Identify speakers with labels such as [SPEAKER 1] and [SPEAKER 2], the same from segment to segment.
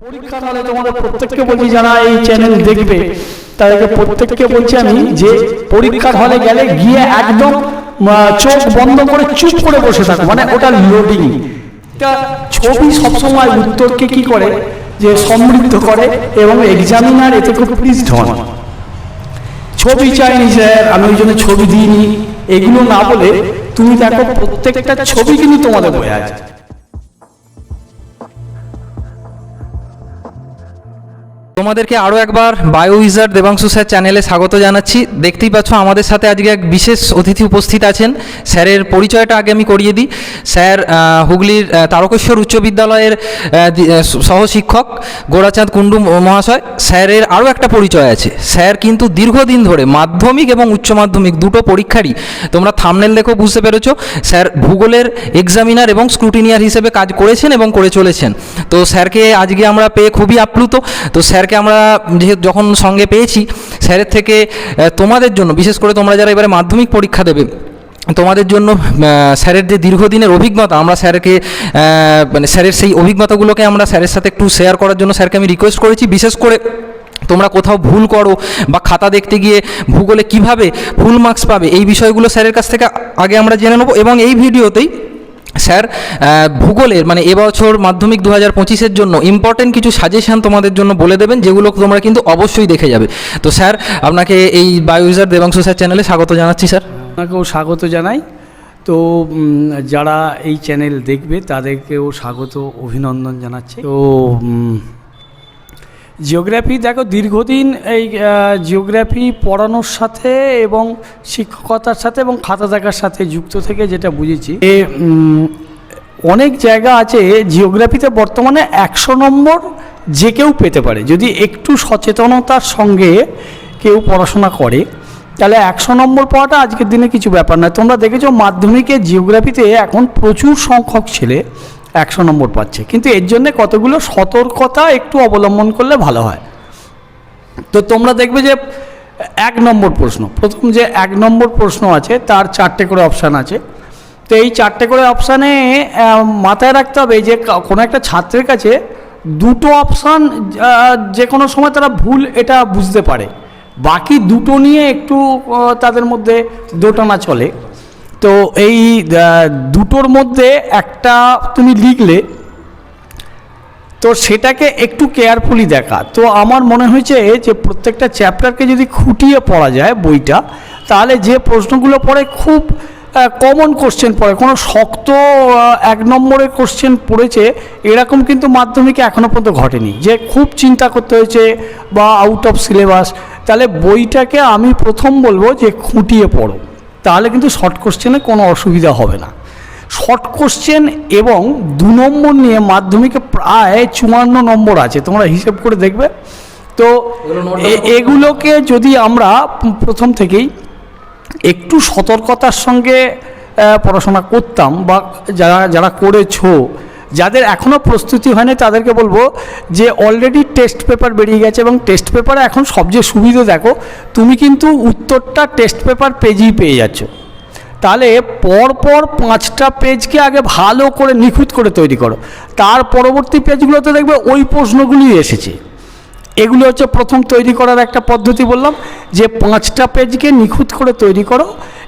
[SPEAKER 1] পরীক্ষার হলে তোমাদের প্রত্যেককে বলছি যারা এই চ্যানেল দেখবে, তাদেরকে প্রত্যেককে বলছি আমি যে পরীক্ষার হলে গেলে গিয়ে একদম চোখ বন্ধ করে চুপ করে বসে থাকো মানে ওটা লোডিং ছবি সবসময় উত্তরকে কি করে? যে সমৃদ্ধ করে এবং এক্সামিনার এতে খুব প্লিজড হন। ছবি চাইনি স্যার আমি ওই জন্য ছবি দিইনি। এগুলো না বলে তুমি দেখো প্রত্যেকটা ছবি কিন্তু তোমাদের বয়ে আছে।
[SPEAKER 2] তোমাদেরকে আরও একবার বায়ো উইজার দেবাংশু স্যার চ্যানেলে স্বাগত জানাচ্ছি। দেখতেই পাচ্ছ আমাদের সাথে আজকে এক বিশেষ অতিথি উপস্থিত আছেন। স্যারের পরিচয়টা আগে আমি করিয়ে দিই। স্যার হুগলির তারকেশ্বর উচ্চ বিদ্যালয়ের সহশিক্ষক গোরাচাঁদ কুণ্ডু মহাশয়। স্যারের আরও একটা পরিচয় আছে। স্যার কিন্তু দীর্ঘদিন ধরে মাধ্যমিক এবং উচ্চ মাধ্যমিক দুটো পরীক্ষারই তোমরা থামনেল দেখেও বুঝতে পেরেছ। স্যার ভূগোলের এক্সামিনার এবং স্ক্রুটিনিয়ার হিসেবে কাজ করেছেন এবং করে চলেছেন। তো স্যারকে আজকে আমরা পেয়ে খুবই আপ্লুত। তো স্যারকে আমরা যেহেতু যখন সঙ্গে পেয়েছি, স্যারের থেকে তোমাদের জন্য, বিশেষ করে তোমরা যারা এবারে মাধ্যমিক পরীক্ষা দেবে, তোমাদের জন্য স্যারের যে দীর্ঘদিনের অভিজ্ঞতা, আমরা স্যারকে মানে স্যারের সেই অভিজ্ঞতাগুলোকে আমরা স্যারের সাথে একটু শেয়ার করার জন্য স্যারকে আমি রিকোয়েস্ট করেছি। বিশেষ করে তোমরা কোথাও ভুল করো বা খাতা দেখতে গিয়ে ভূগোলে কীভাবে ফুল মার্কস পাবে, এই বিষয়গুলো স্যারের কাছ থেকে আগে আমরা জেনে নেব এবং এই ভিডিওতেই স্যার ভূগোলের মানে এবছর মাধ্যমিক দু হাজার পঁচিশের জন্য ইম্পর্টেন্ট কিছু সাজেশান তোমাদের জন্য বলে দেবেন, যেগুলো তোমরা কিন্তু অবশ্যই দেখে যাবে। তো স্যার, আপনাকে এই বায়োজার দেবাংশ স্যার চ্যানেলে স্বাগত জানাচ্ছি, স্যার।
[SPEAKER 1] আপনাকেও স্বাগত জানাই। তো যারা এই চ্যানেল দেখবে, তাদেরকেও স্বাগত, অভিনন্দন জানাচ্ছি। তো জিওগ্রাফি, দেখো দীর্ঘদিন এই জিওগ্রাফি পড়ানোর সাথে এবং শিক্ষকতার সাথে এবং খাতা দেখার সাথে যুক্ত থেকে যেটা বুঝেছি এ অনেক জায়গা আছে জিওগ্রাফিতে বর্তমানে একশো নম্বর যে কেউ পেতে পারে। যদি একটু সচেতনতার সঙ্গে কেউ পড়াশোনা করে, তাহলে একশো নম্বর পাওয়াটা আজকের দিনে কিছু ব্যাপার নয়। তোমরা দেখেছ মাধ্যমিকে জিওগ্রাফিতে এখন প্রচুর সংখ্যক ছেলে একশো নম্বর পাচ্ছে। কিন্তু এর জন্যে কতগুলো সতর্কতা একটু অবলম্বন করলে ভালো হয়। তো তোমরা দেখবে যে এক নম্বর প্রশ্ন, প্রথম যে এক নম্বর প্রশ্ন আছে, তার চারটে করে অপশান আছে। তো এই চারটে করে অপশানে মাথায় রাখতে হবে যে কোনো একটা ছাত্রের কাছে দুটো অপশান যে কোনো সময় তারা ভুল এটা বুঝতে পারে। বাকি দুটো নিয়ে একটু তাদের মধ্যে দোটানা চলে। তো এই দুটোর মধ্যে একটা তুমি লিখলে, তো সেটাকে একটু কেয়ারফুলি দেখা। তো আমার মনে হয়েছে যে প্রত্যেকটা চ্যাপ্টারকে যদি খুঁটিয়ে পড়া যায় বইটা, তাহলে যে প্রশ্নগুলো পড়ে খুব কমন কোশ্চেন পড়ে, কোনো শক্ত এক নম্বরের কোশ্চেন পড়েছে, এরকম কিন্তু মাধ্যমিকে এখনও পর্যন্ত ঘটেনি। যে খুব চিন্তা করতে হয়েছে বা আউট অফ সিলেবাস তাহলে বইটাকে আমি প্রথম বলব যে খুঁটিয়ে পড়ো। তাহলে কিন্তু শর্ট কোশ্চেনে কোনো অসুবিধা হবে না। শর্ট কোশ্চেন এবং দু নম্বর নিয়ে মাধ্যমিকে প্রায় চুয়ান্ন নম্বর আছে তোমরা হিসেব করে দেখবে। তো এগুলোকে যদি আমরা প্রথম থেকেই একটু সতর্কতার সঙ্গে পড়াশোনা করতাম বা যারা যারা করেছ যাদের এখনও প্রস্তুতি হয়নি, তাদেরকে বলব যে অলরেডি টেস্ট পেপার বেরিয়ে গেছে এবং টেস্ট পেপারে এখন সবচেয়ে সুবিধা দেখো, তুমি কিন্তু উত্তরটা টেস্ট পেপার পেজেই পেয়ে যাচ্ছ। তাহলে পরপর পাঁচটা পেজকে আগে ভালো করে নিখুঁত করে তৈরি করো। তার পরবর্তী পেজগুলোতে দেখবে ওই প্রশ্নগুলি এসেছে। এগুলো হচ্ছে প্রথম তৈরি করার একটা পদ্ধতি বললাম, যে পাঁচটা পেজকে নিখুঁত করে তৈরি করো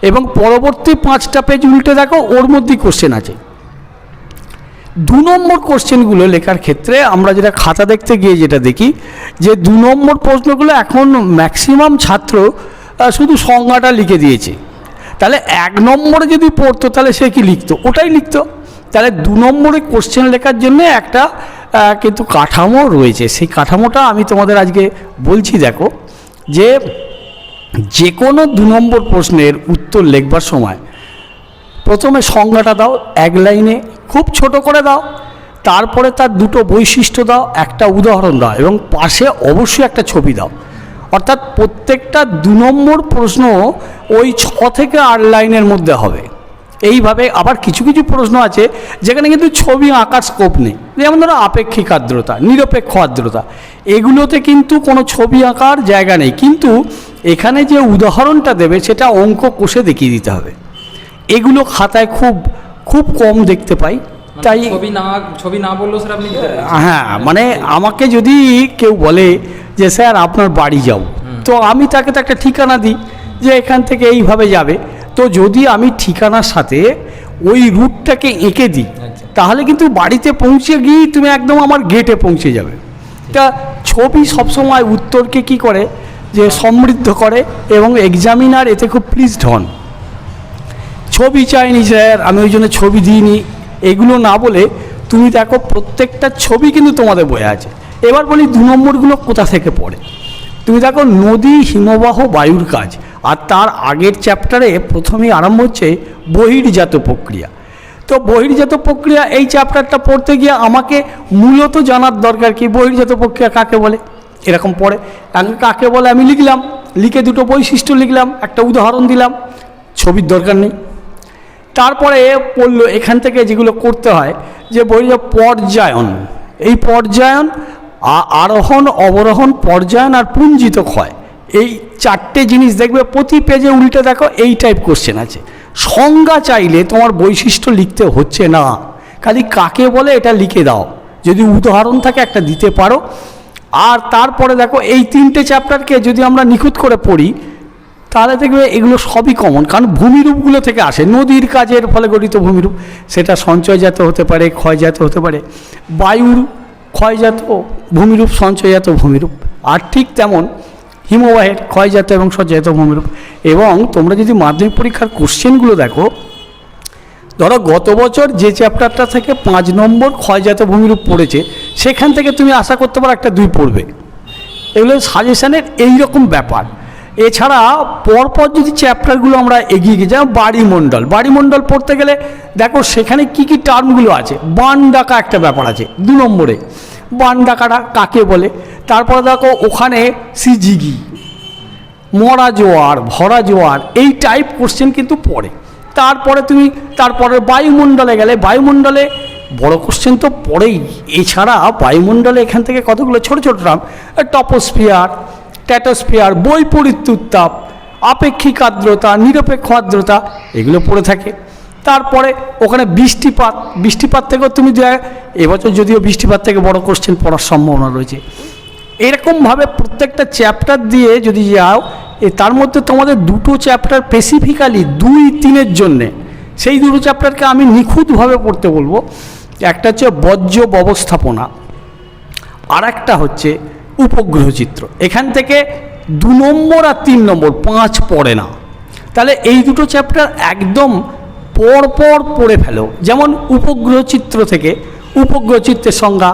[SPEAKER 1] এবং পরবর্তী পাঁচটা পেজ উল্টে দেখো ওর মধ্যেই কোশ্চেন আছে। দু নম্বর কোশ্চেনগুলো লেখার ক্ষেত্রে আমরা যেটা খাতা দেখতে গিয়ে যেটা দেখি, যে দু নম্বর প্রশ্নগুলো এখন ম্যাক্সিমাম ছাত্র শুধু সংজ্ঞাটা লিখে দিয়েছে। তাহলে এক নম্বরে যদি পড়তো, তাহলে সে কি লিখতো? ওটাই লিখতো। তাহলে দু নম্বরে কোশ্চেন লেখার জন্য একটা কিন্তু কাঠামো রয়েছে। সেই কাঠামোটা আমি তোমাদের আজকে বলছি, দেখো, যে যে কোনো দু নম্বর প্রশ্নের উত্তর লেখবার সময় প্রথমে সংজ্ঞাটা দাও, এক লাইনে খুব ছোট করে দাও, তারপরে তার দুটো বৈশিষ্ট্য দাও, একটা উদাহরণ দাও এবং পাশে অবশ্যই একটা ছবি দাও। অর্থাৎ প্রত্যেকটা দু নম্বর প্রশ্ন ওই ছ থেকে আট লাইনের মধ্যে হবে। এইভাবে আবার কিছু কিছু প্রশ্ন আছে, যেখানে কিন্তু ছবি আঁকার স্কোপ নেই। যেমন ধরো আপেক্ষিক আর্দ্রতা, নিরপেক্ষ আর্দ্রতা, এগুলোতে কিন্তু কোনো ছবি আঁকার জায়গা নেই। কিন্তু এখানে যে উদাহরণটা দেবে, সেটা অঙ্ক কষে দেখিয়ে দিতে হবে। এগুলো খাতায় খুব খুব কম দেখতে পাই। তাই
[SPEAKER 2] ছবি না ছবি না বললেও স্যার আপনি
[SPEAKER 1] হ্যাঁ মানে আমাকে যদি কেউ বলে যে স্যার আপনার বাড়ি যাও। তো আমি তাকে তো একটা ঠিকানা দিই যে এখান থেকে এইভাবে যাবে। তো যদি আমি ঠিকানার সাথে ওই রুটটাকে এঁকে দিই
[SPEAKER 2] আচ্ছা।
[SPEAKER 1] তাহলে কিন্তু বাড়িতে পৌঁছে গিয়ে তুমি একদম আমার গেটে পৌঁছে যাবে। তা ছবি সবসময় উত্তরকে কি করে? যে সমৃদ্ধ করে এবং এক্সামিনার এতে খুব প্লিজড হন। ছবি চাইনি স্যার, আমি ওই জন্য ছবি দিইনি। এগুলো না বলে তুমি দেখো প্রত্যেকটা ছবি কিন্তু তোমাদের বয়ে আছে। এবার বলি দু নম্বরগুলো কোথা থেকে পড়ে? তুমি দেখো নদী, হিমবাহ, বায়ুর কাজ। আর তার আগের চ্যাপ্টারে প্রথমেই আরম্ভ হচ্ছে বহির্জাত প্রক্রিয়া। তো বহির্জাত প্রক্রিয়া এই চ্যাপ্টারটা পড়তে গিয়ে আমাকে মূলত জানার দরকার কি? বহির্জাত প্রক্রিয়া কাকে বলে? এরকম পড়ে। কাকে বলে আমি লিখলাম। লিখে দুটো বৈশিষ্ট্য লিখলাম, একটা উদাহরণ দিলাম। ছবির দরকার নেই। তারপরে পড়ল এখান থেকে যেগুলো করতে হয়, যে বই পর্যায়ন, এই পর্যায়ন আরোহণ, অবরোহণ, পর্যায়ন আর পুঞ্জিত ক্ষয়, এই চারটে জিনিস দেখবে, প্রতি পেজে উল্টে দেখো, এই টাইপ কোশ্চেন আছে। সংজ্ঞা চাইলে তোমার বৈশিষ্ট্য লিখতে হচ্ছে না। খালি কাকে বলে এটা লিখে দাও। যদি উদাহরণ থাকে একটা দিতে পারো। আর তারপরে দেখো, এই তিনটে চ্যাপ্টারকে যদি আমরা নিখুঁত করে পড়ি তাহলে দেখবে এগুলো সবই কমন কারণ ভূমিরূপগুলো থেকে আসে, নদীর কাজের ফলে গঠিত ভূমিরূপ, সেটা সঞ্চয়জাত হতে পারে, ক্ষয়জাত হতে পারে। বায়ুর ক্ষয়জাত ভূমিরূপ, সঞ্চয়জাত ভূমিরূপ, আর ঠিক তেমন হিমবাহের ক্ষয়জাত এবং সঞ্চয়জাত ভূমিরূপ। এবং তোমরা যদি মাধ্যমিক পরীক্ষার কোশ্চেনগুলো দেখো, ধরো গত বছর যে চ্যাপ্টারটা থেকে পাঁচ নম্বর ক্ষয়জাত ভূমিরূপ পড়েছে, সেখান থেকে তুমি আশা করতে পারো একটা দুই পড়বে। এগুলো সাজেশনের এইরকম ব্যাপার। এছাড়া পরপর যদি চ্যাপ্টারগুলো আমরা এগিয়ে গিয়ে যেমন বাড়িমণ্ডল। বাড়িমণ্ডল পড়তে গেলে দেখো সেখানে কি কি টার্মগুলো আছে? বান ডাকা একটা ব্যাপার আছে, দু নম্বরে। বান ডাকাটা কাকে বলে? তারপরে দেখো ওখানে সিজিগি, মরা জোয়ার, ভরা জোয়ার, এই টাইপ কোশ্চেন কিন্তু পড়ে। তারপরে তুমি, তারপরে বায়ুমণ্ডলে গেলে, বায়ুমণ্ডলে বড় কোশ্চেন তো পড়েই। এছাড়া বায়ুমণ্ডলে এখান থেকে কতগুলো? ছোট ছোট টপোস্ফিয়ার ট্যাটোস্ফিয়ার বৈপরীত্য উত্তাপ, আপেক্ষিক আর্দ্রতা, নিরপেক্ষ আর্দ্রতা, এগুলো পড়ে থাকে। তারপরে ওখানে বৃষ্টিপাত বৃষ্টিপাত থেকেও তুমি দে- এবছর যদিও বৃষ্টিপাত থেকে বড় কোশ্চেন পড়ার সম্ভাবনা রয়েছে। এরকমভাবে প্রত্যেকটা চ্যাপ্টার দিয়ে যদি যাও, এ তার মধ্যে তোমাদের দুটো চ্যাপ্টার স্পেসিফিক্যালি দুই তিনের জন্যে, সেই দুটো চ্যাপ্টারকে আমি নিখুঁতভাবে পড়তে বলব। একটা হচ্ছে বজ্র ব্যবস্থাপনা আর একটা হচ্ছে উপগ্রহ চিত্র। এখান থেকে দু নম্বর আর তিন নম্বর, পাঁচ পড়ে না। তাহলে এই দুটো চ্যাপ্টার একদম পর পর পড়ে ফেলো। যেমন উপগ্রহ চিত্র থেকে উপগ্রহ চিত্রের সংজ্ঞা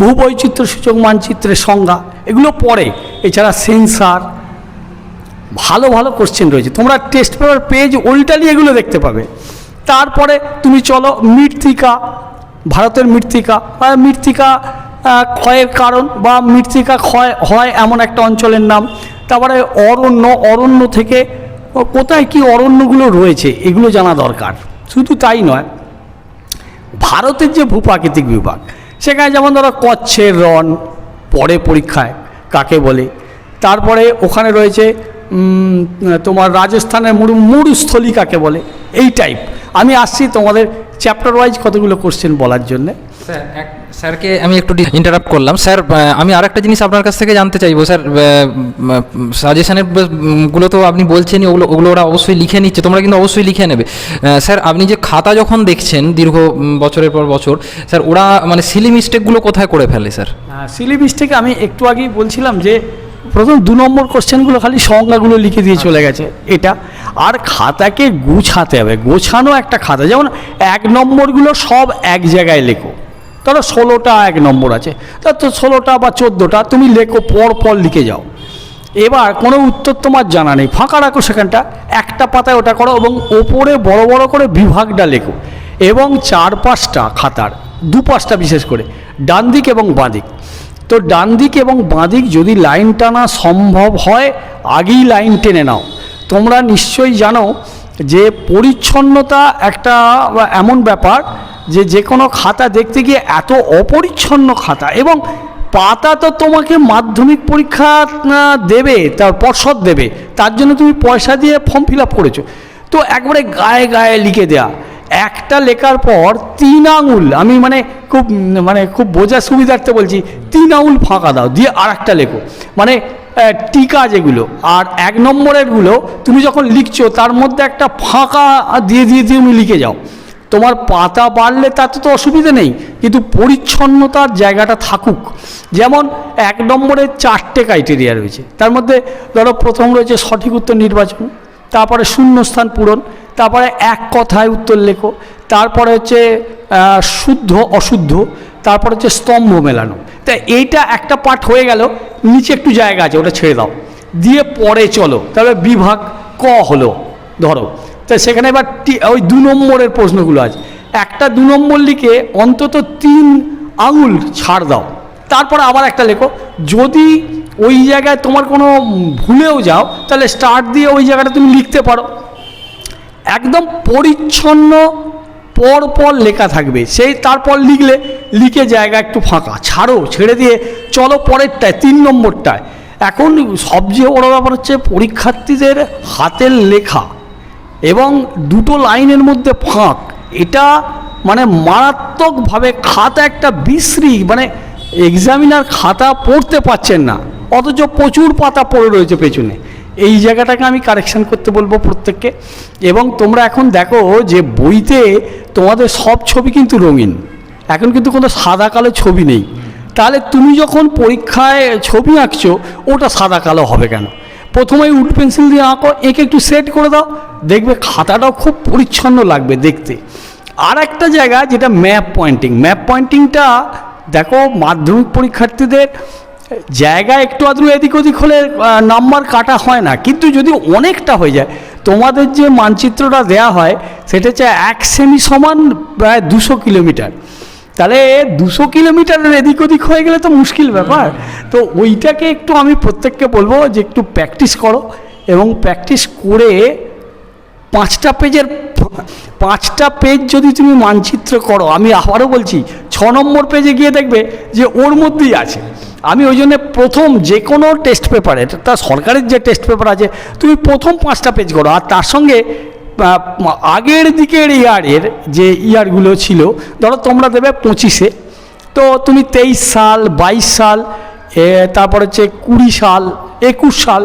[SPEAKER 1] ভূবৈচিত্র্য সূচক মানচিত্রের সংজ্ঞা, এগুলো পড়ে। এছাড়া সেন্সার ভালো ভালো কোশ্চেন রয়েছে। তোমরা টেস্ট পেপার পেজ উল্টালি এগুলো দেখতে পাবে। তারপরে তুমি চলো মৃত্তিকা, ভারতের মৃত্তিকা মৃত্তিকা ক্ষয়ের কারণ বা মৃত্তিকা ক্ষয় হয় এমন একটা অঞ্চলের নাম। তারপরে অরণ্য অরণ্য থেকে কোথায় কি অরণ্যগুলো রয়েছে, এগুলো জানা দরকার। শুধু তাই নয়, ভারতের যে ভূপ্রাকৃতিক বিভাগ, সেখানে যেমন ধরো কচ্ছের রন পরে পরীক্ষায় কাকে বলে, তারপরে ওখানে রয়েছে তোমার রাজস্থানের মুড়ু মুড়ুস্থলী কাকে বলে, এই টাইপ আমি আসছি তোমাদের চ্যাপ্টার ওয়াইজ কতগুলো কোশ্চেন বলার জন্যে।
[SPEAKER 2] স্যারকে আমি একটু ইন্টারাপ্ট করলাম। স্যার আমি আর একটা জিনিস আপনার কাছ থেকে জানতে চাইব। স্যার সাজেশনেরগুলো তো আপনি বলছেনই ওগুলো ওগুলো ওরা অবশ্যই লিখে নিচ্ছে তোমরা কিন্তু অবশ্যই লিখে নেবে। স্যার আপনি যে খাতা যখন দেখছেন দীর্ঘ বছরের পর বছর স্যার ওরা মানে সিলি মিস্টেকগুলো কোথায় করে ফেলে স্যার?
[SPEAKER 1] সিলেবাস থেকে আমি একটু আগেই বলছিলাম যে প্রথম দু নম্বর কোশ্চেনগুলো খালি সংজ্ঞাগুলো লিখে দিয়ে চলে গেছে। এটা আর খাতাকে গুছাতে হবে। গোছানো একটা খাতা যেমন এক নম্বরগুলো সব এক জায়গায় লেখো। ধরো ষোলোটা এক নম্বর আছে। তা তো ষোলোটা বা চোদ্দোটা, তুমি লেখো পর পর লিখে যাও। এবার কোনো উত্তর তোমার জানা নেই। ফাঁকা রাখো সেখানটা, একটা পাতায় ওটা করো এবং ওপরে বড় বড় করে বিভাগটা লেখো। এবং চার পাঁচটা খাতার, দু পাঁচটা বিশেষ করে, ডান দিক এবং বাঁ দিক। তো ডান দিক এবং বাঁ দিক যদি লাইন টানা সম্ভব হয়, আগেই লাইন টেনে নাও। তোমরা নিশ্চয়ই জানো যে পরিচ্ছন্নতা একটা এমন ব্যাপার যে যে কোনো খাতা দেখতে গিয়ে এত অপরিচ্ছন্ন খাতা এবং পাতা তো তোমাকে মাধ্যমিক পরীক্ষা দেবে, তার পর্ষদ দেবে, তার জন্য তুমি পয়সা দিয়ে ফর্ম ফিল আপ করেছ। তো একবারে গায়ে গায়ে লিখে দেয়া। একটা লেখার পর তিন আঙুল, আমি মানে খুব মানে খুব বোঝার সুবিধার্থে বলছি, তিন আঙুল ফাঁকা দাও, দিয়ে আর একটা লেখো। মানে টিকা যেগুলো, আর এক নম্বরেরগুলো তুমি যখন লিখছো, তার মধ্যে একটা ফাঁকা দিয়ে দিয়ে দিয়ে তুমি লিখে যাও। তোমার পাতা বাড়লে তাতে তো অসুবিধা নেই, কিন্তু পরিচ্ছন্নতার জায়গাটা থাকুক। যেমন এক নম্বরে চারটে ক্রাইটেরিয়া রয়েছে। তার মধ্যে ধরো প্রথম রয়েছে সঠিক উত্তর নির্বাচন, তারপরে শূন্যস্থান পূরণ, তারপরে এক কথায় উত্তর লেখো, তারপরে হচ্ছে শুদ্ধ, অশুদ্ধ, তারপরে হচ্ছে স্তম্ভ মেলানো। তা এইটা একটা পার্ট হয়ে গেল, নিচে একটু জায়গা আছে, ওটা ছেড়ে দাও। দিয়ে পরে চলো, তাহলে বিভাগ ক হলো? ধরো তা সেখানে এবার ওই দু নম্বরের প্রশ্নগুলো আছে। একটা দু নম্বর লিখে অন্তত তিন আঙুল ছাড় দাও। তারপরে আবার একটা লেখো, যদি ওই জায়গায় তোমার কোনো ভুলেও যাও, তাহলে স্টার্ট দিয়ে ওই জায়গাটা তুমি লিখতে পারো। একদম পরিচ্ছন্ন পর পর লেখা থাকবে। সেই তারপর লিখলে, লিখে জায়গা একটু ফাঁকা, ছাড়ো, ছেড়ে দিয়ে চলো পরেরটায়, তিন নম্বরটায়। এখন সবচেয়ে বড় ব্যাপার হচ্ছে পরীক্ষার্থীদের হাতের লেখা। এবং দুটো লাইনের মধ্যে ফাঁক। এটা মানে মারাত্মকভাবে খাতা একটা বিশ্রী মানে এক্সামিনার খাতা পড়তে পারছেন না। অথচ প্রচুর পাতা পড়ে রয়েছে পেছনে। এই জায়গাটাকে আমি কারেকশন করতে বলব প্রত্যেককে। এবং তোমরা এখন দেখো যে বইতে তোমাদের সব ছবি কিন্তু রঙিন। এখন কিন্তু কোনো সাদা কালো ছবি নেই। তাহলে তুমি যখন পরীক্ষায় ছবি আঁকছো, ওটা সাদা কালো হবে কেন? প্রথমে উড পেন্সিল দিয়ে আঁকো, এঁকে একটু সেট করে দাও। দেখবে খাতাটাও খুব পরিচ্ছন্ন লাগবে দেখতে। আর একটা জায়গা যেটা ম্যাপ পয়েন্টিং ম্যাপ পয়েন্টিংটা দেখো মাধ্যমিক পরীক্ষার্থীদের জায়গা একটু আধটু এদিক ওদিক হলে নাম্বার কাটা হয় না। কিন্তু যদি অনেকটা হয়ে যায়, তোমাদের যে মানচিত্রটা দেয়া হয়, সেটা হচ্ছে এক সেমি সমান প্রায় দুশো কিলোমিটার। তাহলে দুশো কিলোমিটারের এদিক ওদিক হয়ে গেলে তো মুশকিল ব্যাপার। তো ওইটাকে একটু আমি প্রত্যেককে বলব যে একটু প্র্যাকটিস করো এবং প্র্যাকটিস করে পাঁচটা পেজের, পাঁচটা পেজ যদি তুমি মানচিত্র করো, আমি আবারও বলছি, ছ নম্বর পেজে গিয়ে দেখবে যে ওর মধ্যেই আছে। আমি ওই জন্য প্রথম যে কোনো টেস্ট পেপারে তা সরকারের যে টেস্ট পেপার আছে, তুমি প্রথম পাঁচটা পেজ করো। আর তার সঙ্গে আগের দিকের ইয়ারের যে ইয়ারগুলো ছিল, ধরো তোমরা দেবে পঁচিশে, তো তুমি তেইশ সাল, বাইশ সাল তারপর হচ্ছে কুড়ি সাল, একুশ সাল,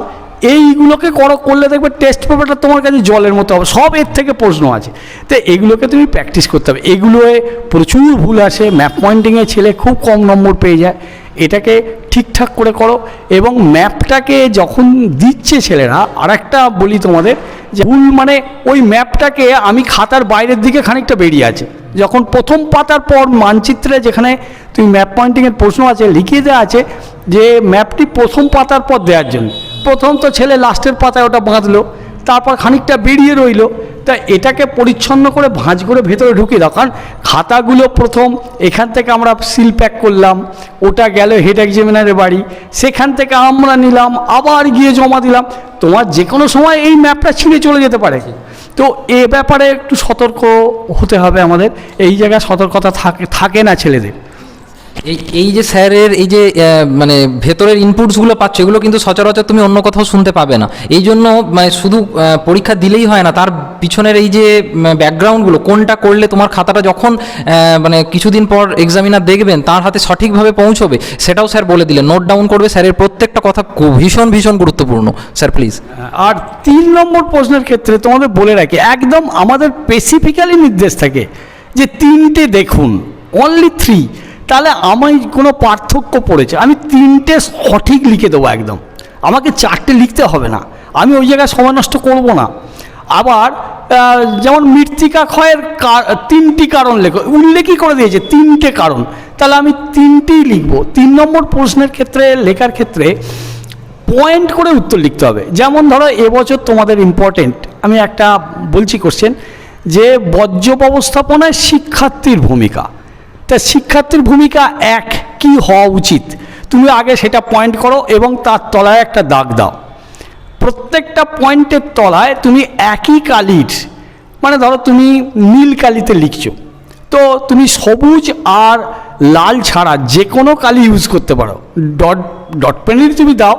[SPEAKER 1] এইগুলোকে করো, করলে দেখবে টেস্ট পেপারটা তোমার কাছে জলের মতো হবে, সব এর থেকে প্রশ্ন আছে। তো এগুলোকে তুমি প্র্যাকটিস করতে হবে। এগুলোয় প্রচুর ভুল আছে ম্যাপ পয়েন্টিংয়ে ছেলে খুব কম নম্বর পেয়ে যায়। এটাকে ঠিকঠাক করে করো এবং ম্যাপটাকে যখন দিচ্ছে ছেলেরা আর একটা বলি তোমাদের, যে ভুল মানে ওই ম্যাপটাকে আমি খাতার বাইরের দিকে খানিকটা বেরিয়ে আছে। যখন প্রথম পাতার পর মানচিত্রে যেখানে তুমি ম্যাপ পয়েন্টিংয়ের প্রশ্ন আছে, লিখিয়ে দেওয়া আছে, যে ম্যাপটি প্রথম পাতার পর দেওয়ার জন্য। প্রথম তো ছেলে লাস্টের পাতায় ওটা বাঁধলো। তারপর খানিকটা বেরিয়ে রইল। তা এটাকে পরিচ্ছন্ন করে ভাঁজ করে ভেতরে ঢুকিয়ে দাও, কারণ খাতাগুলো প্রথম এখান থেকে আমরা সিল প্যাক করলাম, ওটা গেল হেড এক্সামিনারের বাড়ি, সেখান থেকে আমরা নিলাম, আবার গিয়ে জমা দিলাম। তোমার যে কোনো সময় এই ম্যাপটা ছিঁড়ে চলে যেতে পারে। তো এ ব্যাপারে একটু সতর্ক হতে হবে আমাদের, এই জায়গায় সতর্কতা থাকে থাকে না ছেলেদের।
[SPEAKER 2] এই এই যে স্যারের, এই যে মানে ভেতরের ইনপুটসগুলো পাচ্ছ, এগুলো কিন্তু সচরাচর তুমি অন্য কোথাও শুনতে পাবে না। এই জন্য মানে শুধু পরীক্ষা দিলেই হয় না, তার পিছনের এই যে ব্যাকগ্রাউন্ডগুলো কোনটা করলে তোমার খাতাটা যখন মানে কিছুদিন পর এক্সামিনার দেখবেন, তার হাতে সঠিকভাবে পৌঁছবে, সেটাও স্যার বলে দিলেন। নোট ডাউন করবে স্যারের প্রত্যেকটা কথা ভীষণ ভীষণ গুরুত্বপূর্ণ। স্যার প্লিজ
[SPEAKER 1] আর তিন নম্বর প্রশ্নের ক্ষেত্রে তোমাদের বলে রাখি, একদম আমাদের স্পেসিফিক্যালি নির্দেশ থাকে যে তিনটে দেখুন অনলি থ্রি তাহলে আমি কোনো পার্থক্য পড়েছে। আমি তিনটে সঠিক লিখে দেবো একদম। আমাকে চারটে লিখতে হবে না। আমি ওই জায়গায় সময় নষ্ট করব না। আবার যেমন মৃত্তিকা ক্ষয়ের তিনটি কারণ লেখো। উল্লেখই করে দিয়েছে তিনটে কারণ। তাহলে আমি তিনটেই লিখব। তিন নম্বর প্রশ্নের ক্ষেত্রে, লেখার ক্ষেত্রে পয়েন্ট করে উত্তর লিখতে হবে। যেমন ধরো এবছর তোমাদের ইম্পর্টেন্ট আমি একটা বলছি কোশ্চেন যে বর্জ্য ব্যবস্থাপনায় শিক্ষার্থীর ভূমিকা। তা শিক্ষার্থীর ভূমিকা এক কি হওয়া উচিত? তুমি আগে সেটা পয়েন্ট করো এবং তার তলায় একটা দাগ দাও। প্রত্যেকটা পয়েন্টের তলায় তুমি একই কালির মানে ধরো তুমি নীল কালিতে লিখছো। তো তুমি সবুজ আর লাল ছাড়া যে কোনো কালি ইউজ করতে পারো। ডট ডট পেনের তুমি দাও,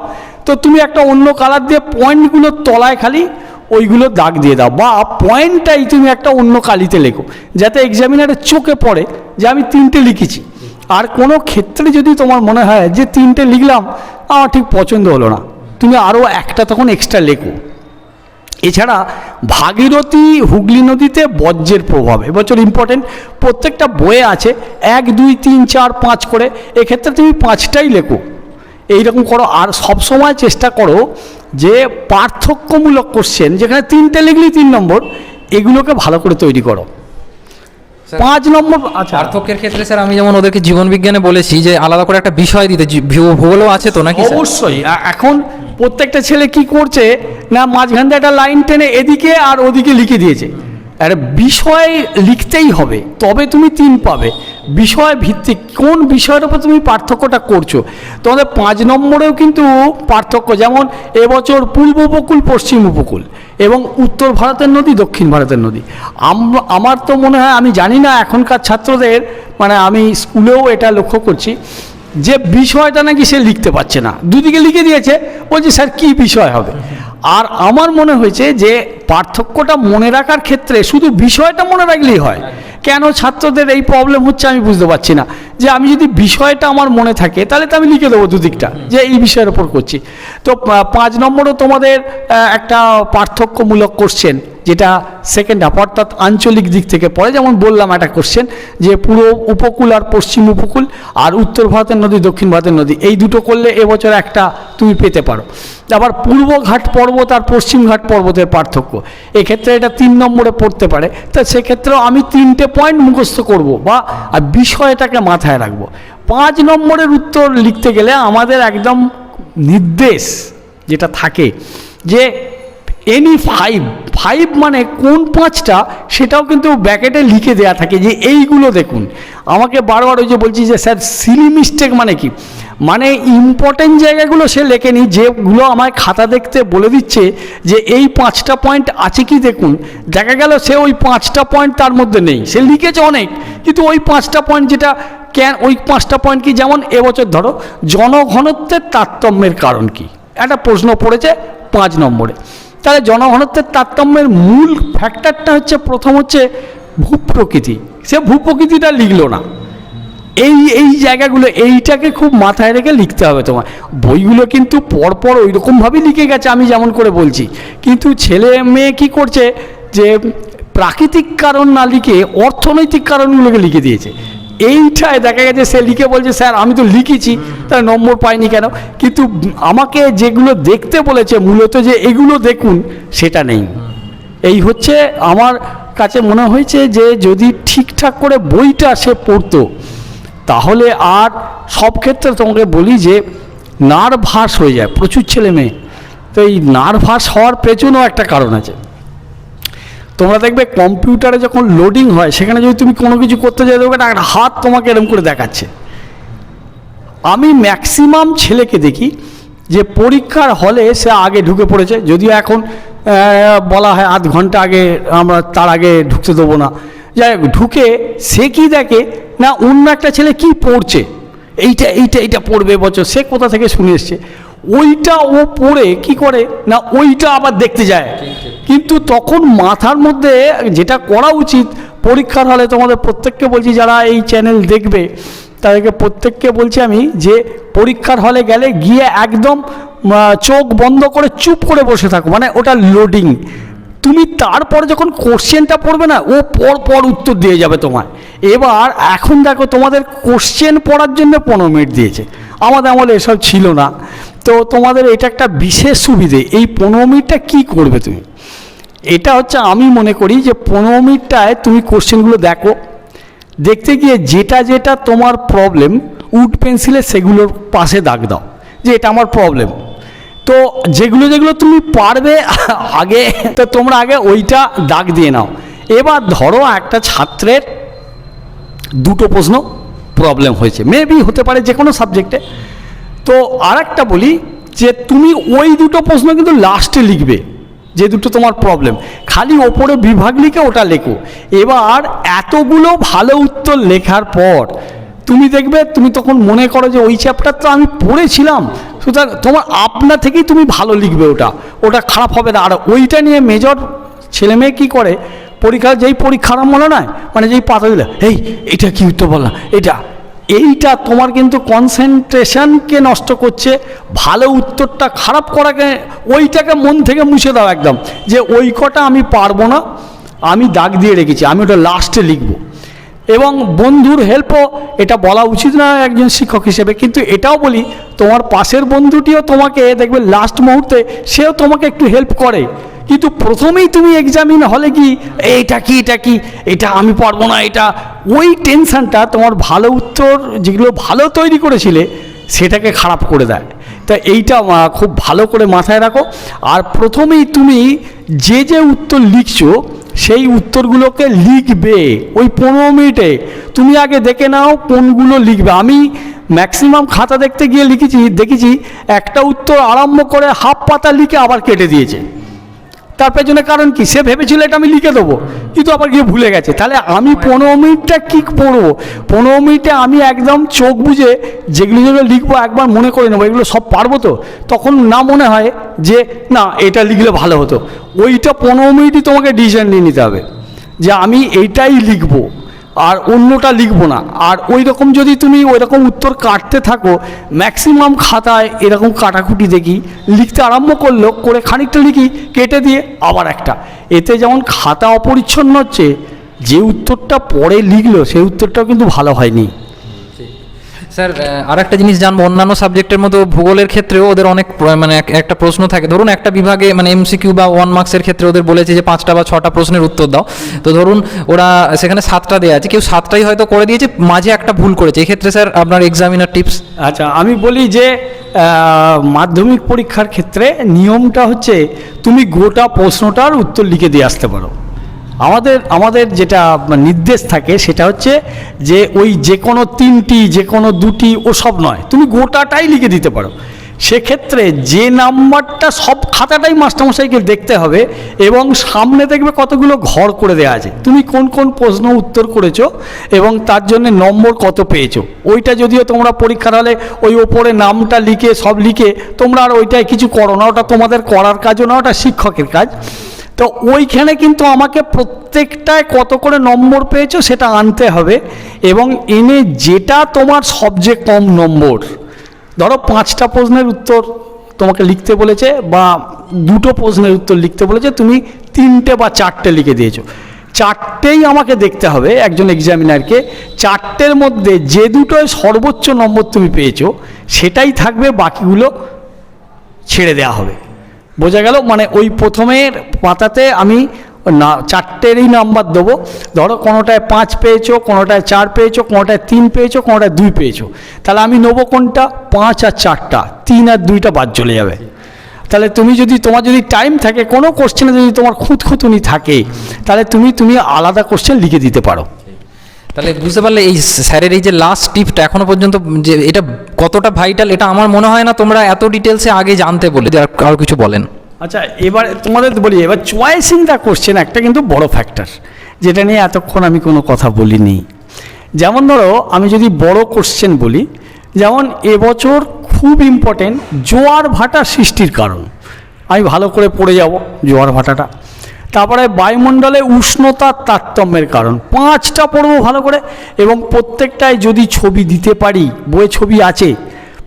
[SPEAKER 1] তো তুমি একটা অন্য কালার দিয়ে পয়েন্টগুলোর তলায় খালি ওইগুলো দাগ দিয়ে দাও। বা পয়েন্টটাই তুমি একটা অন্য কালিতে লেখো, যাতে এক্সামিনারের চোখে পড়ে যে আমি তিনটে লিখেছি। আর কোনো ক্ষেত্রে যদি তোমার মনে হয় যে তিনটে লিখলাম, আমার ঠিক পছন্দ হলো না। তুমি আরও একটা তখন এক্সট্রা লেখো। এছাড়া ভাগীরথী হুগলি নদীতে বজ্রের প্রভাব, এবছর ইম্পর্টেন্ট প্রত্যেকটা বইয়ে আছে এক, দুই, তিন, চার, পাঁচ করে। এক্ষেত্রে তুমি পাঁচটাই লেখো। এইরকম করো। আর সবসময় চেষ্টা করো যে পার্থক্যমূলক কোশ্চেন যেখানে তিনটে লিখলি তিন নম্বর এগুলোকে ভালো করে তৈরি করো। পাঁচ নম্বর আচ্ছা।
[SPEAKER 2] পার্থক্যের ক্ষেত্রে স্যার আমি যেমন ওদেরকে জীবন বিজ্ঞানে বলেছি যে আলাদা করে একটা বিষয় দিতে ভূগোলও আছে তো নাকি
[SPEAKER 1] অবশ্যই। এখন প্রত্যেকটা ছেলে কি করছে? না মাঝখান দিয়ে একটা লাইন টেনে এদিকে আর ওদিকে লিখে দিয়েছে। আর বিষয় লিখতেই হবে, তবে তুমি তিন পাবে। বিষয় ভিত্তিক, কোন বিষয়ের উপর তুমি পার্থক্যটা করছ? তোমাদের পাঁচ নম্বরেও কিন্তু পার্থক্য, যেমন এবছর পূর্ব উপকূল, পশ্চিম উপকূল এবং উত্তর ভারতের নদী, দক্ষিণ ভারতের নদী। আম- আমার তো মনে হয়, আমি জানি না এখনকার ছাত্রদের মানে আমি স্কুলেও এটা লক্ষ্য করছি, যে বিষয়টা নাকি সে লিখতে পারছে না। দুদিকে লিখে দিয়েছে, বলছে, স্যার, কী বিষয় হবে? আর আমার মনে হয়েছে যে পার্থক্যটা মনে রাখার ক্ষেত্রে শুধু বিষয়টা মনে রাখলেই হয়। কেন ছাত্রদের এই প্রবলেম হচ্ছে আমি বুঝতে পারছি না। যে আমি যদি বিষয়টা আমার মনে থাকে, তাহলে তো আমি লিখে দেবো দুদিকটা, যে এই বিষয়ের ওপর করছি। তো পাঁচ নম্বরও তোমাদের একটা পার্থক্যমূলক কোশ্চেন যেটা সেকেন্ড হাফ অর্থাৎ আঞ্চলিক দিক থেকে পড়ে, যেমন বললাম একটা কোশ্চেন যে পুরো উপকূল আর পশ্চিম উপকূল আর উত্তর ভারতের নদী, দক্ষিণ ভারতের নদী, এই দুটো করলে এবছর একটা তুমি পেতে পারো। আবার পূর্ব ঘাট পর্বত আর পশ্চিম ঘাট পর্বতের পার্থক্য। এক্ষেত্রে এটা তিন নম্বরে পড়তে পারে। তা সেক্ষেত্রেও আমি তিনটে পয়েন্ট মুখস্থ করব বা আর বিষয়টাকে মাথায় রাখব। পাঁচ নম্বরের উত্তর লিখতে গেলে আমাদের একদম নির্দেশ যেটা থাকে যে এনি ফাইভ ফাইভ মানে কোন পাঁচটা সেটাও কিন্তু ব্যাকেটে লিখে দেওয়া থাকে যে এইগুলো দেখুন। আমাকে বারবার ওই যে বলছি যে, স্যার সিলি মিস্টেক মানে কি? মানে ইম্পর্টেন্ট জায়গাগুলো সে লেখেনি, যেগুলো আমায় খাতা দেখতে বলে দিচ্ছে যে এই পাঁচটা পয়েন্ট আছে কি দেখুন। দেখা গেল সে ওই পাঁচটা পয়েন্ট তার মধ্যে নেই। সে লিখেছে অনেক, কিন্তু ওই পাঁচটা পয়েন্ট যেটা ক্যান ওই পাঁচটা পয়েন্ট কি যেমন এবছর ধরো জনঘনত্বের তারতম্যের কারণ কি? একটা প্রশ্ন পড়েছে পাঁচ নম্বরে। তাহলে জনঘনত্বের তারতম্যের মূল ফ্যাক্টরটা হচ্ছে প্রথম হচ্ছে ভূপ্রকৃতি। সে ভূপ্রকৃতিটা লিখলো না। এই এই জায়গাগুলো, এইটাকে খুব মাথায় রেখে লিখতে হবে তোমার বইগুলো কিন্তু পরপর ওই রকমভাবেই লিখে গেছে, আমি যেমন করে বলছি। কিন্তু ছেলে মেয়ে কি করছে যে, প্রাকৃতিক কারণ না লিখে অর্থনৈতিক কারণগুলোকে লিখে দিয়েছে। এইটায় দেখা গেছে, সে লিখে বলছে, স্যার, আমি তো লিখেছি, তার নম্বর পাইনি কেন? কিন্তু আমাকে যেগুলো দেখতে বলেছে, মূলত যে এগুলো দেখুন, সেটা নেই। এই হচ্ছে আমার কাছে মনে হয়েছে যে, যদি ঠিকঠাক করে বইটা সে পড়তো, তাহলে আর সব ক্ষেত্রে তোমাকে বলি যে, নার্ভাস হয়ে যায়, প্রচুর ছেলে মেয়ে তো এই নার্ভাস হওয়ার পেছনেও একটা কারণ আছে। তোমরা দেখবে কম্পিউটারে যখন লোডিং হয়, সেখানে যদি তুমি কোনো কিছু করতে যাই দেখবে একটা হাত তোমাকে এরকম করে দেখাচ্ছে। আমি ম্যাক্সিমাম ছেলেকে দেখি যে পরীক্ষার হলে সে আগে ঢুকে পড়েছে। যদিও এখন বলা হয় আধ ঘণ্টা আগে আমরা তার আগে ঢুকতে দেবো না। যাই ঢুকে সে কি দেখে? না, অন্য একটা ছেলে কি পড়ছে? এইটা এইটা এইটা পড়বে বছর। সে কোথা থেকে শুনে এসছে? ওইটা ও পড়ে কি করে? না, ওইটা আবার দেখতে যায়। কিন্তু তখন মাথার মধ্যে যেটা করা উচিত, পরীক্ষার হলে তোমাদের প্রত্যেককে বলছি, যারা এই চ্যানেল দেখবে, তাদেরকে প্রত্যেককে বলছি আমি যে পরীক্ষার হলে গেলে গিয়ে একদম চোখ বন্ধ করে চুপ করে বসে থাকো। মানে ওটা লোডিং তুমি তারপরে যখন কোশ্চেনটা পড়বে না, ও পর পর উত্তর দিয়ে যাবে তোমার এবার এখন দেখো, তোমাদের কোশ্চেন পড়ার জন্য পনেরো মিনিট দিয়েছে। আমাদের আমলে এসব ছিল না। তো তোমাদের এটা একটা বিশেষ সুবিধে, এই পনেরো মিনিটটা কী করবে তুমি? এটা হচ্ছে আমি মনে করি যে পনেরো মিনিটটায় তুমি কোশ্চেনগুলো দেখো, দেখতে গিয়ে যেটা যেটা তোমার প্রবলেম উড পেন্সিলে সেগুলোর পাশে দাগ দাও, যে এটা আমার প্রবলেম তো যেগুলো যেগুলো তুমি পারবে আগে, তো তোমরা আগে ওইটা দাগ দিয়ে নাও। এবার ধরো একটা ছাত্রের দুটো প্রশ্ন প্রবলেম হয়েছে। মেবি হতে পারে যে কোনো সাবজেক্টে তো আর একটা বলি যে তুমি ওই দুটো প্রশ্ন কিন্তু লাস্টে লিখবে, যে দুটো তোমার প্রবলেম খালি ওপরে বিভাগ লিখে ওটা লেখো। এবার এতগুলো ভালো উত্তর লেখার পর তুমি দেখবে, তুমি তখন মনে করো যে ওই চ্যাপ্টার তো আমি পড়েছিলাম, সুতরাং তোমার আপনা থেকেই তুমি ভালো লিখবে ওটা। ওটা খারাপ হবে না। আর ওইটা নিয়ে মেজর ছেলে মেয়ে কী করে? পরীক্ষা যেই পরীক্ষার মনে নয় মানে যেই পাতা দিলে এই এটা কি উত্তর বললাম এটা। এইটা তোমার কিন্তু কনসেন্ট্রেশনকে নষ্ট করছে, ভালো উত্তরটা খারাপ করাকে, ওইটাকে মন থেকে মুছে দাও একদম, যে ওই কটা আমি পারব না, আমি দাগ দিয়ে রেখেছি, আমি ওটা লাস্টে লিখব। এবং বন্ধুর হেল্পও এটা বলা উচিত না একজন শিক্ষক হিসেবে, কিন্তু এটাও বলি, তোমার পাশের বন্ধুটিও তোমাকে দেখবে লাস্ট মুহূর্তে, সেও তোমাকে একটু হেল্প করে। কিন্তু প্রথমেই তুমি এক্সামিন হলে কি, এইটা কি, এটা কি, এটা আমি পারব না, এটা ওই টেনশনটা তোমার ভালো উত্তর, যেগুলো ভালো তৈরি করেছিলে, সেটাকে খারাপ করে দেয়। তা এইটা খুব ভালো করে মাথায় রাখো। আর প্রথমেই তুমি যে যে উত্তর লিখছো, সেই উত্তরগুলোকে লিখবে ওই পনেরো মিনিটে। তুমি আগে দেখে নাও কোনগুলো লিখবে। আমি ম্যাক্সিমাম খাতা দেখতে গিয়ে লিখেছি, দেখেছি, একটা উত্তর আরম্ভ করে হাফ পাতা লিখে আবার কেটে দিয়েছে। তার পেছনে কারণ কি? সে ভেবেছিল এটা আমি লিখে দেবো। কিন্তু আবার গিয়ে ভুলে গেছে। তাহলে আমি পনেরো মিনিটটা কী পড়ব? পনেরো মিনিটে আমি একদম চোখ বুঝে যেগুলো যেগুলো লিখব একবার মনে করে নেব, এগুলো সব পারব তো? তখন না মনে হয় যে, না, এটা লিখলে ভালো হতো। ওইটা পনেরো মিনিটই তোমাকে ডিসিশন নিয়ে নিতে হবে যে আমি এইটাই লিখব। আর অন্যটা লিখব না। আর ওই রকম যদি তুমি ওই রকম উত্তর কাটতে থাকো ম্যাক্সিমাম খাতায় এরকম কাটাকুটি দেখি, লিখতে আরম্ভ করল, করে খানিকটা লিখি, কেটে দিয়ে আবার একটা। এতে যেমন খাতা অপরিচ্ছন্ন হচ্ছে, যে উত্তরটা পরে লিখলো, সেই উত্তরটাও কিন্তু ভালো হয়নি।
[SPEAKER 2] স্যার আর একটা জিনিস জানব, অন্যান্য সাবজেক্টের মতো ভূগোলের ক্ষেত্রেও ওদের অনেক মানে একটা প্রশ্ন থাকে। ধরুন একটা বিভাগে মানে এমসিকিউ বা ওয়ান মার্কসের ক্ষেত্রে ওদের বলেছে যে পাঁচটা বা ছটা প্রশ্নের উত্তর দাও। তো ধরুন ওরা সেখানে সাতটা দেওয়া আছে, কেউ সাতটাই হয়তো করে দিয়েছে, মাঝে একটা ভুল করেছে। এক্ষেত্রে স্যার, আপনার এক্সামিনার টিপস
[SPEAKER 1] আচ্ছা আমি বলি যে মাধ্যমিক পরীক্ষার ক্ষেত্রে নিয়মটা হচ্ছে, তুমি গোটা প্রশ্নটার উত্তর লিখে দিয়ে আসতে পারো। আমাদের আমাদের যেটা নির্দেশ থাকে সেটা হচ্ছে যে ওই যে কোনো তিনটি, যে কোনো দুটি ওসব নয়। তুমি গোটাটাই লিখে দিতে পারো। সেক্ষেত্রে যে নাম্বারটা সব খাতাটাই মাস্টারমশাইকে দেখতে হবে এবং সামনে দেখবে কতগুলো ঘর করে দেওয়া আছে। তুমি কোন কোন প্রশ্ন উত্তর করেছ এবং তার জন্য নম্বর কত পেয়েছ। ওইটা যদিও তোমরা পরীক্ষার হলে ওই ওপরে নামটা লিখে সব লিখে তোমরা আর ওইটায় কিছু করো না, ওটা তোমাদের করার কাজও না, ওটা শিক্ষকের কাজ। তো ওইখানে কিন্তু আমাকে প্রত্যেকটায় কত করে নম্বর পেয়েছ সেটা আনতে হবে এবং এনে যেটা তোমার সবচেয়ে কম নম্বর, ধরো পাঁচটা প্রশ্নের উত্তর তোমাকে লিখতে বলেছে বা দুটো প্রশ্নের উত্তর লিখতে বলেছে, তুমি তিনটে বা চারটে লিখে দিয়েছ। চারটেই আমাকে দেখতে হবে একজন এক্সামিনারকে চারটের মধ্যে যে দুটোয় সর্বোচ্চ নম্বর তুমি পেয়েছ, সেটাই থাকবে, বাকিগুলো ছেড়ে দেওয়া হবে। বোঝা গেল মানে ওই প্রথমের পাতাতে আমি না, চারটেরই নাম্বার দেবো। ধরো কোনোটায় পাঁচ পেয়েছ, কোনোটায় চার পেয়েছ, কোনোটায় তিন পেয়েছ, কোনোটায় দুই পেয়েছ। তাহলে আমি নেব কোনটা? পাঁচ আর চারটা। তিন আর দুইটা বাদ চলে যাবে। তাহলে তুমি যদি, তোমার যদি টাইম থাকে, কোনো কোশ্চেনে যদি তোমার খুঁতখুঁতুনি থাকে, তাহলে তুমি তুমি আলাদা কোশ্চেন লিখে দিতে পারো।
[SPEAKER 2] তাহলে বুঝতে পারলে এই স্যারের এই যে লাস্ট টিপটা এখনও পর্যন্ত যে এটা কতটা ভাইটাল এটা আমার মনে হয় না তোমরা এত ডিটেলসে আগে জানতে বলে আর কিছু বলেন।
[SPEAKER 1] আচ্ছা এবার তোমাদের বলি, এবার চয়েসিং দ্য কোশ্চেন একটা কিন্তু বড় ফ্যাক্টর যেটা নিয়ে এতক্ষণ আমি কোনো কথা বলিনি। যেমন ধরো, আমি যদি বড় কোশ্চেন বলি, যেমন এবছর খুব ইম্পর্টেন্ট জোয়ার ভাটা সৃষ্টির কারণ। আমি ভালো করে পড়ে যাব জোয়ার ভাটাটা। তারপরে বায়ুমণ্ডলে উষ্ণতার তারতম্যের কারণ। পাঁচটা পড়ব ভালো করে এবং প্রত্যেকটায় যদি ছবি দিতে পারি, বইয়ে ছবি আছে,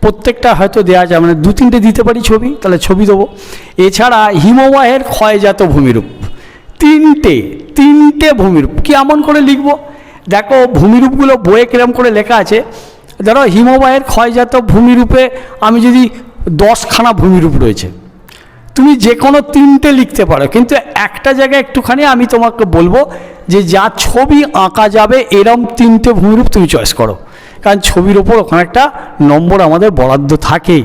[SPEAKER 1] প্রত্যেকটা হয়তো দেওয়া যায় মানে দু তিনটে দিতে পারি ছবি, তাহলে ছবি দেবো। এছাড়া হিমবাহের ক্ষয়জাত ভূমিরূপ। তিনটে তিনটে ভূমিরূপ। কি এমন করে লিখব? দেখো, ভূমিরূপগুলো বইয়ে কিরম করে লেখা আছে। ধরো, হিমবাহের ক্ষয়জাত ভূমিরূপে আমি যদি দশখানা ভূমিরূপ রয়েছে তুমি যে কোনো তিনটে লিখতে পারো, কিন্তু একটা জায়গায় একটুখানি আমি তোমাকে বলব যে যা ছবি আঁকা যাবে, এরম তিনটে ভূমিরূপ তুমি চয়েস করো। কারণ ছবির ওপর ওখানে একটা নম্বর আমাদের বরাদ্দ থাকে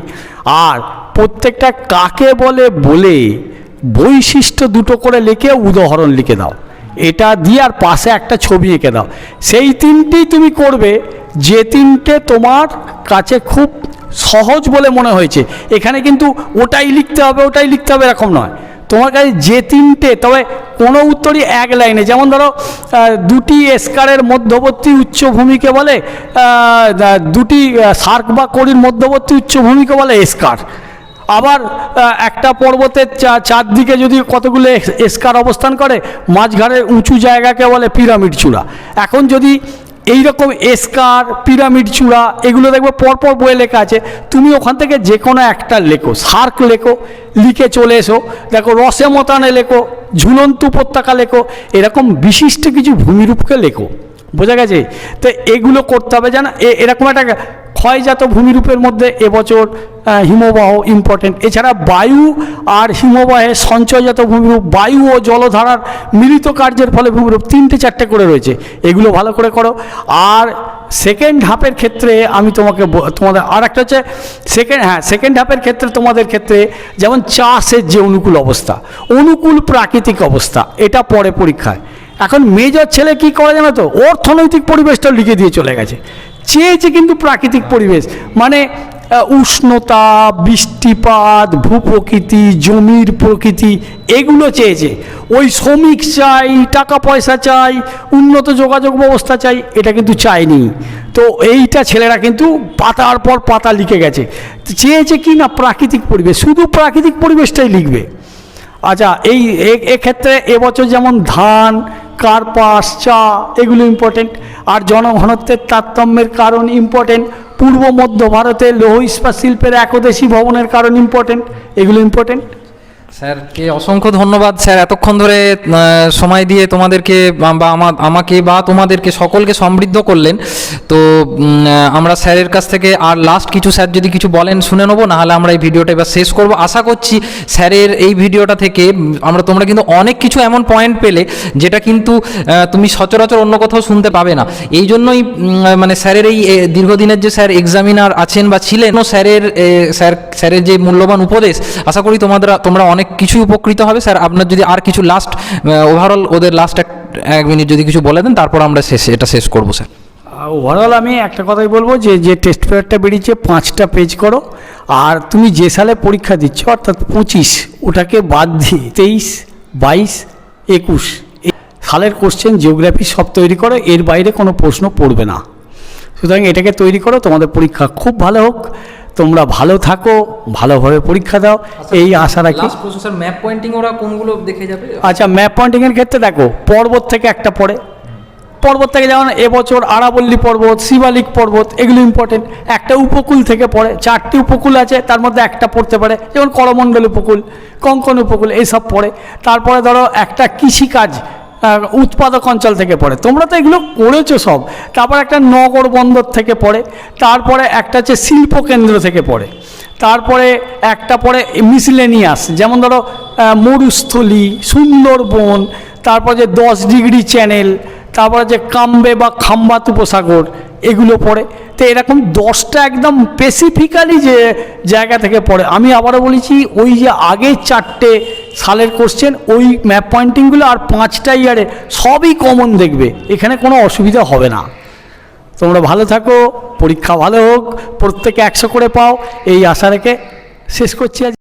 [SPEAKER 1] আর প্রত্যেকটা কাকে বলে বলে বৈশিষ্ট্য দুটো করে লিখে উদাহরণ লিখে দাও। এটা দিয়ে আর পাশে একটা ছবি এঁকে দাও। সেই তিনটেই তুমি করবে, যে তিনটে তোমার কাছে খুব সহজ বলে মনে হয়েছে। এখানে কিন্তু ওটাই লিখতে হবে, ওটাই লিখতে হবে এরকম নয়। তোমার কাছে যে তিনটে, তবে কোনো উত্তরই এক লাইনে। যেমন ধরো দুটি এসকারের মধ্যবর্তী উচ্চভূমিকে বলে দুটি সার্ক বা কড়ির মধ্যবর্তী উচ্চভূমিকে বলে এসকার। আবার একটা পর্বতের চা- চারদিকে যদি কতগুলো এস- এসকার অবস্থান করে মাঝঘাটের উঁচু জায়গাকে বলে পিরামিড চূড়া। এখন যদি এই রকম এসকার পিরামিড চূড়া, এগুলো দেখবে পরপর বইয়ে লেখা আছে। তুমি ওখান থেকে যে কোনো একটা লেখো, সার্ক লেখো, লিখে চলে এসো। দেখো রসে মতানে লেখো, ঝুলন্ত উপত্যকা লেখো, এরকম বিশিষ্ট কিছু ভূমিরূপকে লেখো। বোঝা গেছে? তো এগুলো করতে হবে এ- এরকম একটা ক্ষয়জাত ভূমিরূপের মধ্যে এবছর হিমবাহ ইম্পর্টেন্ট এছাড়া বায়ু আর হিমবাহের সঞ্চয়জাত ভূমিরূপ, বায়ু ও জলধারার মিলিত কার্যের ফলে ভূমিরূপ তিনটে চারটে করে রয়েছে। এগুলো ভালো করে করো। আর সেকেন্ড হাফের ক্ষেত্রে আমি তোমাকে তোমাদের আর একটা হচ্ছে সেকেন্ড হ্যাঁ সেকেন্ড হাফের ক্ষেত্রে তোমাদের ক্ষেত্রে যেমন চাষের যে অনুকূল অবস্থা, অনুকূল প্রাকৃতিক অবস্থা, এটা পরে পরীক্ষায়। এখন মেজর ছেলে কি করে জানো তো? অর্থনৈতিক পরিবেশটা লিখে দিয়ে চলে গেছে। চেয়েছে কিন্তু প্রাকৃতিক পরিবেশ। মানে উষ্ণতা, বৃষ্টিপাত, ভূপ্রকৃতি, জমির প্রকৃতি, এগুলো চেয়েছে। ওই শ্রমিক চাই, টাকা পয়সা চাই, উন্নত যোগাযোগ ব্যবস্থা চাই, এটা কিন্তু চায়নি। তো এইটা ছেলেরা কিন্তু পাতার পর পাতা লিখে গেছে। চেয়েছে কি না প্রাকৃতিক পরিবেশ? শুধু প্রাকৃতিক পরিবেশটাই লিখবে। আচ্ছা এই এক্ষেত্রে এবছর যেমন ধান কার্পাস চা এগুলো ইম্পর্টেন্ট আর জনঘনত্বের তারতম্যের কারণ ইম্পর্টেন্ট পূর্ব মধ্য ভারতে লৌহ ইস্পাত শিল্পের একদেশী ভবনের কারণ ইম্পর্টেন্ট এগুলো ইম্পর্টেন্ট
[SPEAKER 2] স্যারকে অসংখ্য ধন্যবাদ স্যার। এতক্ষণ ধরে সময় দিয়ে তোমাদেরকে বা- বা আমা- আমাকে বা তোমাদেরকে সকলকে সমৃদ্ধ করলেন। তো আমরা স্যারের কাছ থেকে আর লাস্ট কিছু স্যার যদি কিছু বলেন, শুনে নেব, নাহলে আমরা এই ভিডিওটা এবার শেষ করব। আশা করছি স্যারের এই ভিডিওটা থেকে আমরা, তোমরা কিন্তু অনেক কিছু এমন পয়েন্ট পেলে, যেটা কিন্তু তুমি সচরাচর অন্য কোথাও শুনতে পাবে না। এই জন্যই মানে স্যারের এই দীর্ঘদিনের যে স্যার এক্সামিনার আছেন বা ছিলেন, স্যারের স্যার, স্যারের যে মূল্যবান উপদেশ, আশা করি তোমাদের তোমরা অনেক কিছুই উপকৃত হবে। স্যার, আপনার যদি আর কিছু লাস্ট ওভারঅল ওদের লাস্ট এক এক মিনিট যদি কিছু বলে দেন, তারপর আমরা শেষ, এটা শেষ করব, স্যার।
[SPEAKER 1] ওভারঅল আমি একটা কথাই বলব যে যে টেস্ট পেপারটা বেরিয়েছে, পাঁচটা পেজ করো। আর তুমি যে সালে পরীক্ষা দিচ্ছ, অর্থাৎ পঁচিশ, ওটাকে বাদ দিয়ে তেইশ, বাইশ, একুশ সালের কোশ্চেন জিওগ্রাফি সব তৈরি করো, এর বাইরে কোনো প্রশ্ন পড়বে না। সুতরাং এটাকে তৈরি করো, তোমাদের পরীক্ষা খুব ভালো হোক। তোমরা ভালো থাকো ভালোভাবে পরীক্ষা দাও। এই আশা রাখি
[SPEAKER 2] ম্যাপ পয়েন্টিং ওরা কোনগুলো দেখে যাবে?
[SPEAKER 1] আচ্ছা ম্যাপ পয়েন্টিংয়ের ক্ষেত্রে দেখো পর্বত থেকে একটা পড়ে। পর্বত থেকে যেমন এবছর আরাবল্লী পর্বত শিবালিক পর্বত এগুলো ইম্পর্টেন্ট একটা উপকূল থেকে পড়ে চারটি উপকূল আছে তার মধ্যে একটা পড়তে পারে যেমন করমণ্ডল উপকূল কঙ্কন উপকূল এইসব পড়ে। তারপরে ধরো একটা কৃষিকাজ উৎপাদক অঞ্চল থেকে পড়ে। তোমরা তো এগুলো করেছ সব। তারপর একটা নগর বন্দর থেকে পড়ে, তারপরে একটা হচ্ছে শিল্প কেন্দ্র থেকে পড়ে, তারপরে একটা পরে মিসলেনিয়াস যেমন ধরো মরুস্থলী, সুন্দরবন, তারপর যে দশ ডিগ্রি চ্যানেল তারপরে যে কাম্বে বা খাম্বাত উপসাগর এগুলো পড়ে। তো এরকম দশটা একদম স্পেসিফিক্যালি যে জায়গা থেকে পড়ে। আমি আবারও বলেছি, ওই যে আগের চারটে সালের কোশ্চেন ওই ম্যাপ পয়েন্টিংগুলো আর পাঁচটা ইয়ারে সবই কমন দেখবে। এখানে কোনো অসুবিধা হবে না। তোমরা ভালো থাকো, পরীক্ষা ভালো হোক, প্রত্যেকে একশো করে পাও। এই আশা রেখে শেষ করছি আজ।